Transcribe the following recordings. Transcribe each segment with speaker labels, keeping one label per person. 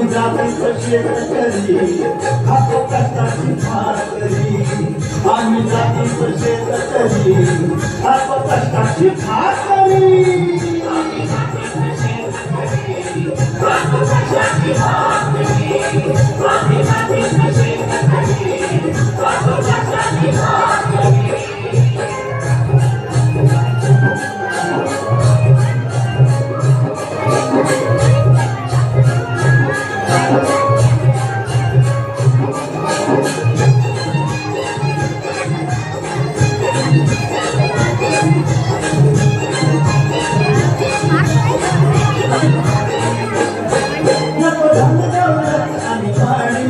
Speaker 1: मी जावईचं शेत करी खातो कष्टाची भात करी आम्ही जातीचं शेत करी खातो कष्टाची भात करी आम्ही जातीचं शेत करी खातो कष्टाची भात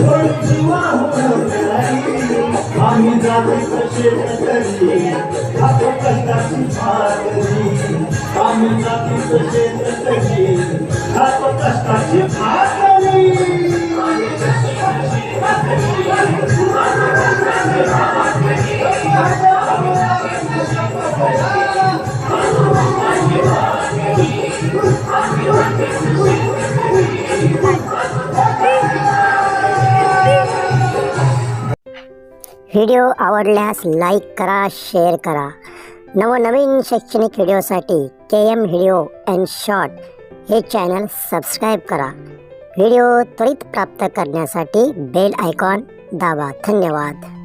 Speaker 1: थोड जीवा आम्ही जातो शेतकरी खातो कष्टाची भाकरी आम्ही जातो शेतकरी कष्टाची भाकरी
Speaker 2: व्हिडिओ आवडल्यास लाईक करा शेअर करा. नवनवीन शैक्षणिक व्हिडिओसाठी K M video and short हे चॅनल सबस्क्राईब करा. व्हिडिओ त्वरित प्राप्त करण्यासाठी बेल आयकॉन दाबा. धन्यवाद.